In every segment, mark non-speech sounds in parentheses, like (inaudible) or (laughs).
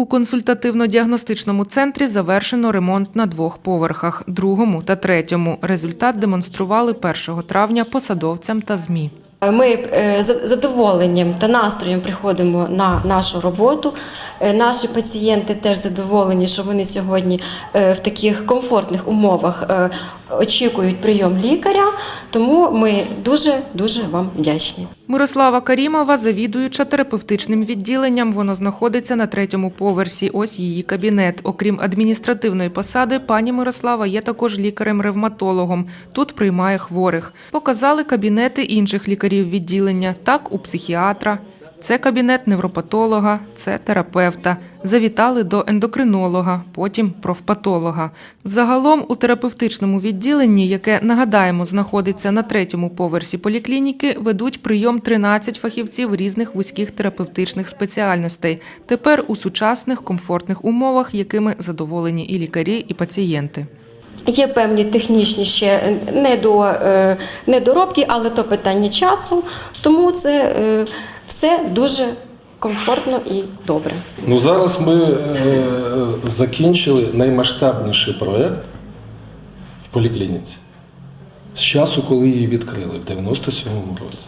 У консультативно-діагностичному центрі завершено ремонт на двох поверхах, другому та третьому. Результат демонстрували 1 травня посадовцям та ЗМІ. Ми е, з задоволенням та настроєм приходимо на нашу роботу. Е, Наші пацієнти теж задоволені, що вони сьогодні е, в таких комфортних умовах очікують прийом лікаря. Тому ми дуже дуже вам вдячні. Мирослава Карімова, завідуюча терапевтичним відділенням. Воно знаходиться на третьому поверсі. Ось її кабінет. Окрім адміністративної посади, пані Мирослава є також лікарем-ревматологом. Тут приймає хворих. Показали кабінети інших лікарів відділення. Так, у психіатра. Це кабінет невропатолога, це терапевта. Завітали до ендокринолога, потім профпатолога. Загалом у терапевтичному відділенні, яке нагадаємо знаходиться на третьому поверсі поліклініки, ведуть прийом 13 фахівців різних вузьких терапевтичних спеціальностей. Тепер у сучасних комфортних умовах, якими задоволені і лікарі, і пацієнти. Є певні технічні ще е, недоробки, але то питання часу. Тому це е, все дуже комфортно і добре. Ну зараз ми е, закінчили наймасштабніший проєкт в поліклініці з часу, коли її відкрили в 97-му році.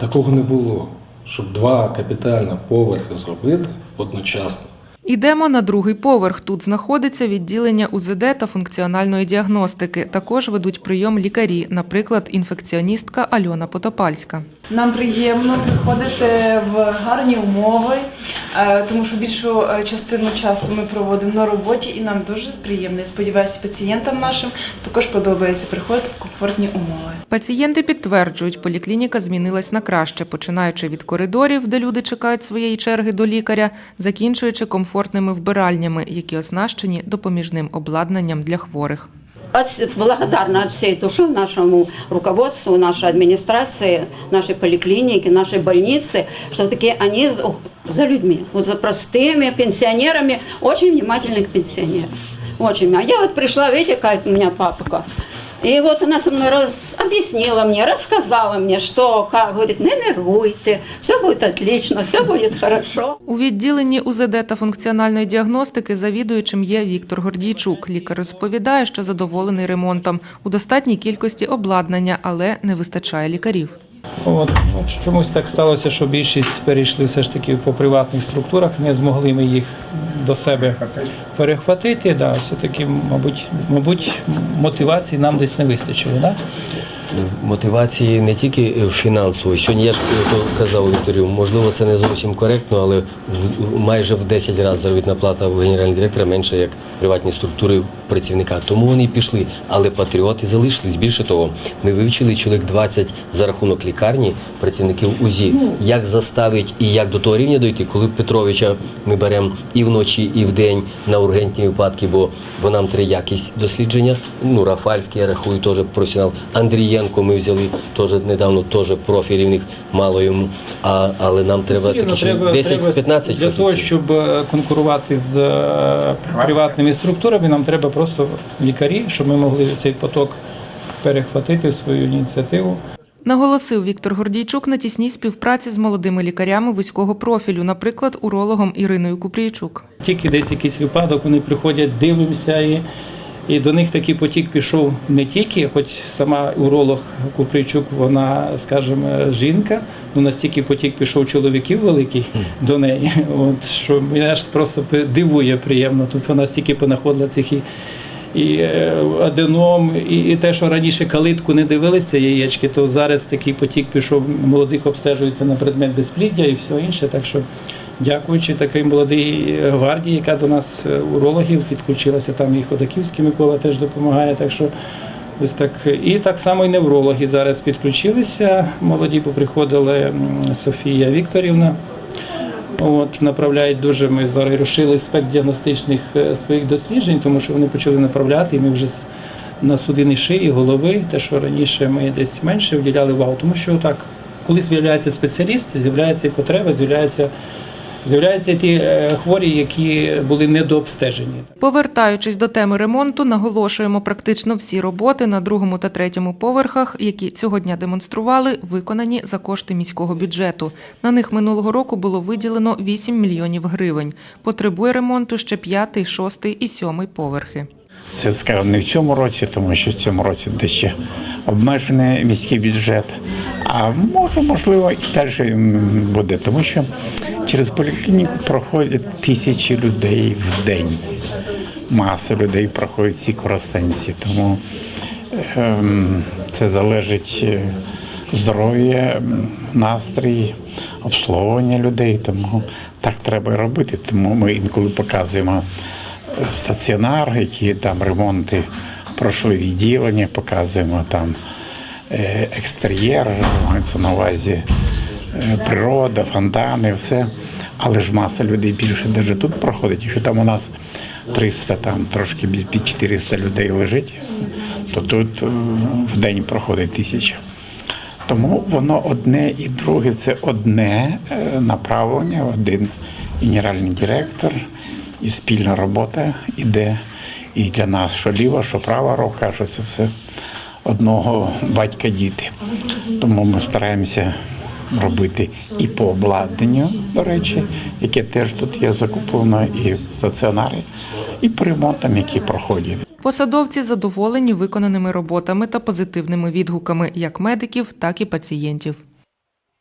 Такого не було, щоб два капітальні поверхи зробити одночасно. Ідемо на другий поверх. Тут знаходиться відділення УЗД та функціональної діагностики. Також ведуть прийом лікарі, наприклад, інфекціоністка Альона Потопальська. Нам приємно приходити в гарні умови, е, тому що більшу е, частину часу ми проводимо на роботі, і нам дуже приємно. Я сподіваюся, пацієнтам нашим також подобається приходити в комфортні умови. Пацієнти підтверджують, поліклініка змінилась на краще, починаючи від коридорів, де люди чекають своєї черги до лікаря, закінчуючи комфортними вбиральнями, які оснащені допоміжним обладнанням для хворих От, благодарна от всей души нашему руководству, нашей администрации, нашей поликлиники, нашей больницы, что таки они за- за людьми, вот за простыми пенсионерами, очень внимательны к пенсионерам. Очень. А я вот пришла, видите, какая у меня папка. И вот она со мной раз, объяснила мне, рассказала мне, что, как, говорит, не нервуйте, все будет отлично, все будет хорошо. У відділенні УЗД та функціональної діагностики завідуючим є Віктор Гордійчук. Лікар розповідає, що задоволений ремонтом у достатній кількості обладнання, але не вистачає лікарів. От, от чомусь так сталося, що більшість перейшли все ж таки по приватних структурах, не змогли ми їх до себе перехватити. Да, все-таки, мабуть, мабуть, мотивації нам десь не вистачило. Да? Мотивації не тільки фінансової. Сьогодні я ж то казав Вікторію, можливо, це не зовсім коректно, але в- майже в 10 разів заробітна плата в генерального директора менша, як приватні структури працівника. Тому вони пішли. Але патріоти залишились. Більше того, ми вивчили чоловік 20 за рахунок лікарні працівників УЗІ. Як заставить і як до того рівня дойти, коли Петровича ми беремо і вночі, і вдень на ургентні випадки, бо, бо нам треба якість дослідження. Ну, Рафальський, я рахую, теж професіонал. Андрієнко ми взяли теж недавно, теж профілів в них мало йому. А, але нам треба Все такі треба- 10-15 для того, щоб е, конкурувати з е, приватними структурами, нам треба просто лікарі, щоб ми могли цей поток перехватити в свою ініціативу. Наголосив Віктор Гордійчук на тісній співпраці з молодими лікарями вузького профілю, наприклад, урологом Іриною Купрійчук. Тільки десь якийсь випадок, вони приходять, дивимося і. І до них такий потік пішов не тільки, хоч сама уролог Купричук, вона, скажімо, жінка, ну настільки потік пішов чоловіків великий до неї. (laughs) От що мене ж просто дивує приємно. Тут вона стільки понаходила цих і, і е, аденом, і, і те, що раніше калитку не дивилися яєчки, то зараз такий потік пішов, молодих обстежується на предмет безпліддя і все інше. Так що Дякуючи такій молодій гвардії, яка до нас е, урологів підключилася, там і Ходаківський Микола теж допомагає. Так що ось так. І так само і неврологи зараз підключилися. Молоді поприходили Софія Вікторівна. От, направляють дуже. Ми зараз розшили спект діагностичних е, своїх досліджень, тому що вони почали направляти, і ми вже на судини шиї, голови, те, що раніше ми десь менше вділяли увагу, тому що так, коли з'являється спеціаліст, з'являється і потреба, з'являється З'являються ті е, хворі, які були недообстежені. Повертаючись до теми ремонту, наголошуємо, практично всі роботи на другому та третьому поверхах, які цього дня демонстрували, виконані за кошти міського бюджету. На них минулого року було виділено 8 мільйонів гривень. Потребує ремонту ще п'ятий, шостий і сьомий поверхи. Це скажімо, не в цьому році, тому що в цьому році дещо обмежений міський бюджет. А може, можливо, і далі буде, тому що через поліклініку проходять тисячі людей в день. Маса людей проходять ці коростенці. Тому ем, це залежить е, здоров'я, настрій, обслуговування людей. Тому так треба і робити. Тому ми інколи показуємо е, стаціонар, які там ремонти пройшли відділення, показуємо там е, екстер'єр, мається на увазі природа, фонтани, все. Але ж маса людей більше навіть тут проходить. Якщо там у нас 300, там трошки під 400 людей лежить, то тут е, в день проходить тисяча. Тому воно одне і друге це одне е, направлення, один генеральний директор, і спільна робота іде і для нас, що ліва, що права рука, що це все одного батька діти. Тому ми стараємося робити і по обладнанню, до речі, яке теж тут є закуплено, і стаціонари, і по ремонтам, які проходять. Посадовці задоволені виконаними роботами та позитивними відгуками як медиків, так і пацієнтів.